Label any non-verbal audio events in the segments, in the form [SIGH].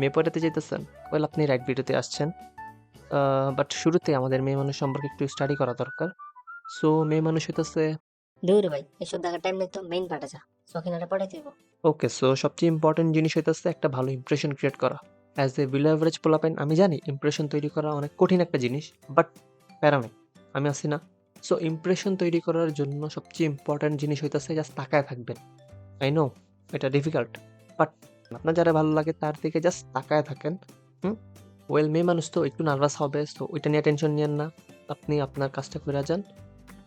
মেয়ে পড়াতে যেতেছেন ওয়েল আপনি রাইট ভিডিওতে আসছেন। বাট শুরুতে আমাদের মেয়ে মানুষ সম্পর্কে একটু স্টাডি করা দরকার। সো মেয়ে মানুষ হইতেছে দূর ভাই এসব দেখার টাইম নেই তো মেইন পার্টে যা। সখিনাটা পড়াই দিব ওকে সো সবচেয়ে ইম্পর্টেন্ট জিনিস হইতেছে একটা ভালো ইমপ্রেশন ক্রিয়েট করা। অ্যাজ এ বিলো অ্যাভারেজ পোলাপেন আমি জানি ইমপ্রেশন তৈরি করা অনেক কঠিন একটা জিনিস বাট প্যারা নেই আমি আছি না। সো ইমপ্রেশন তৈরি করার জন্য সবচেয়ে ইম্পর্ট্যান্ট জিনিস হইতেছে জাস্ট তাকায় থাকবেন। আই নো এটা ডিফিকাল্ট বাট আপনার যারা ভালো লাগে তার দিকে জাস্ট তাকায় থাকেন, হুম? ওয়েল মেয়ে মানুষ তো একটু নার্ভাস হবে তো ওইটা নিয়ে টেনশন নিয়েন না। আপনি আপনার কাজটা করে যান।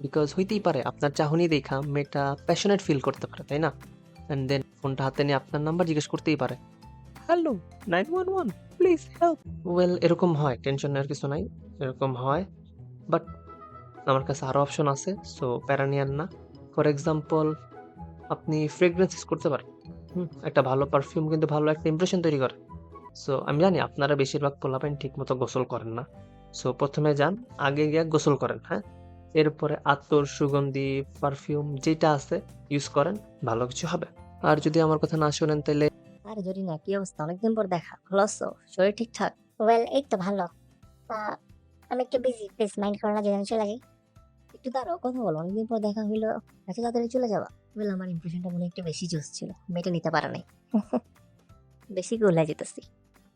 বিকজ হইতেই পারে, আপনার চাহনি দেখা মেয়েটা প্যাশনেট ফিল করতে পারে, তাই না? অ্যান্ড দেন ফোনটা হাতে নিয়ে আপনার নাম্বার জিজ্ঞেস করতেই পারে। Hello nine one one please help well এরকম হয় টেনশন নেওয়ার কিছু নাই, এরকম হয়। বাট আমার কাছে আরও অপশন আছে সো প্যারা নিয়েন না। ফর এক্সাম্পল আপনি ফ্রেগরেন্স ইউজ করতে পারেন। একটা ভালো পারফিউম কিন্তু ভালো একটা ইমপ্রেশন তৈরি করে। সো আমি জানি আপনারা বেশিরভাগ পোলাপেন ঠিক মতো গোসল করেন না। সো প্রথমে যান, আগে গিয়ে গোসল করেন হ্যাঁ? এরপরে আতর, সুগন্ধি পারফিউম যেটা আছে ইউজ করেন, ভালো কিছু হবে। আর যদি আমার কথা না শোনেন তাহলে আরে জরি না, কি অবস্থা? অনেকদিন পর দেখা। ভালো আছো? শরীর ঠিকঠাক? ওয়েল এই তো ভালো। আমি একটু বিজি প্লিজ মাইন্ড করো না যদি আমি চলে যাই একটু দাঁড়াও, কথা বলো। অনেকদিন পর দেখা হইল, এত তাড়াতাড়ি চলে যাবা? বলে আমার ইমপ্রেশনটা মনে একটু বেশি জোস ছিল। মেয়েটা নিতে পারে নাই। [LAUGHS] বেশি গোলা যেতেছি।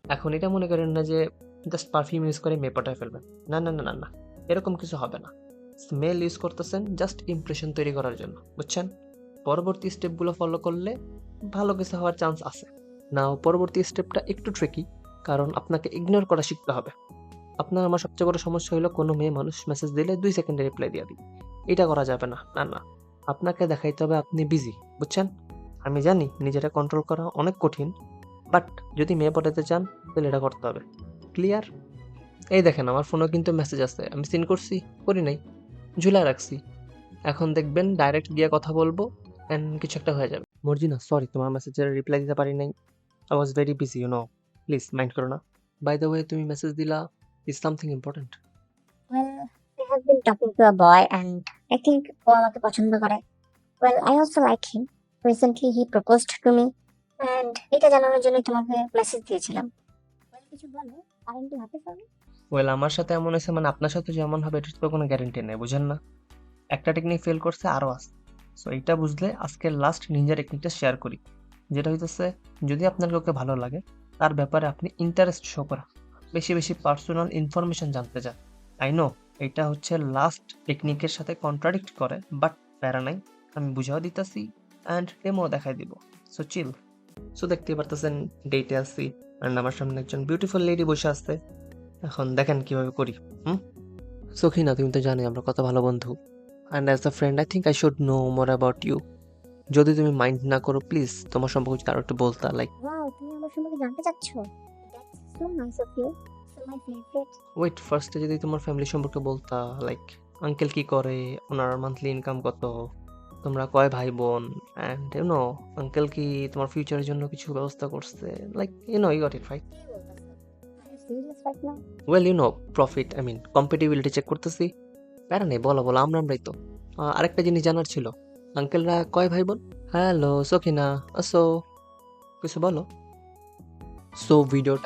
এখন এটা মনে করেন না যে জাস্ট পারফিউম ইউজ করে মেয়ে পটায় ফেলবেন। না না না না না। এরকম কিছু হবে না। স্মেল ইউজ করতেছেন জাস্ট ইমপ্রেশন তৈরি করার জন্য। বুঝছেন? পরবর্তী স্টেপগুলো ফলো করলে ভালো কিছু হওয়ার চান্স আছে। নাও পরবর্তী স্টেপটা একটু ট্রেকি কারণ আপনাকে ইগনোর করা শিখতে হবে। আপনার আমার সবচেয়ে বড় সমস্যা হলো কোনো মেয়ে মানুষ মেসেজ দিলে দুই সেকেন্ডে রিপ্লাই দিয়ে দিই এটা করা যাবে না না না। আপনাকে দেখাইতে হবে আপনি বিজি বুঝছেন? আমি জানি নিজেরা কন্ট্রোল করা অনেক কঠিন বাট যদি মেয়ে পটাতে চান, তাহলে এটা করতে হবে। ক্লিয়ার এই দেখেন, আমার ফোনেও কিন্তু মেসেজ আছে। আমি সিন করছি, করি নাই। ঝুলা রাখছি। এখন দেখবেন ডাইরেক্ট গিয়ে কথা বলব অ্যান্ড কিছু একটা হয়ে যাবে। মর্জিনা সরি তোমার মেসেজের রিপ্লাই দিতে পারি নাই। I was very busy you know please mind করো না। বাই দ্য ওয়ে তুমি মেসেজ দিলা I have been talking to a boy and I think ও আমাকে পছন্দ করে। Well I also like him recently he proposed to me and এটা জানানোর জন্য তোমাকে মেসেজ দিয়েছিলাম। Well, কিছু বলো আর একটু হাতে পারবে ওয়েল আমার সাথে এমন হয়েছে মানে আপনার সাথে যেমন হবে এটার তো কোনো গ্যারেন্টি নেই বুঝেন না? একটা টেকনিক ফেল করছে আরও আছে। সো এইটা বুঝলে আজকের লাস্ট নিনজা টেকনিকটা শেয়ার করি। যেটা হইতেছে যদি আপনার কাউকে ভালো লাগে তার ব্যাপারে আপনি ইন্টারেস্ট শো করা। বেশি বেশি পার্সোনাল ইনফরমেশন জানতে চান আই নো এটা হচ্ছে লাস্ট টেকনিকের সাথে কন্ট্রাডিক্ট করে বাট প্যারা নাই, আমি বুঝাও দিতেছি অ্যান্ড ডেমো দেখাই দিব। সো চিল সো দেখতে পারতেছেন ডেটে আসছি অ্যান্ড আমার সামনে একজন বিউটিফুল লেডি বসে আসছে এখন দেখেন কীভাবে করি, হুম? সখিনা, তুমি তো জানো আমরা কত ভালো বন্ধু। And as a friend I think I should know more about you যদি তুমি মাইন্ড না করো প্লিজ তোমার সম্পর্কে আরও একটু বলতা লাইক তুমি আমার সম্পর্কে জানতে চাচ্ছ? So nice of you so my favourite wait ফার্স্টে যদি তোমার ফ্যামিলি সম্পর্কে বলতা লাইক আঙ্কেল কি করে ওনার মান্থলি ইনকাম কত তোমরা কয় ভাই বোন অ্যান্ড ইউ নো আঙ্কেল কি তোমার ফিউচারের জন্য কিছু ব্যবস্থা করছে? Like you know you got it right well you know profit I mean compatibility check করতেছি। প্যারা নেই বলো বলো আমরা আমরাই তো। আরেকটা জিনিস জানার ছিল। আঙ্কেলরা কয় ভাই বোন হ্যালো সখিনা আসো। কিছু বলো। সো ভিডিওটা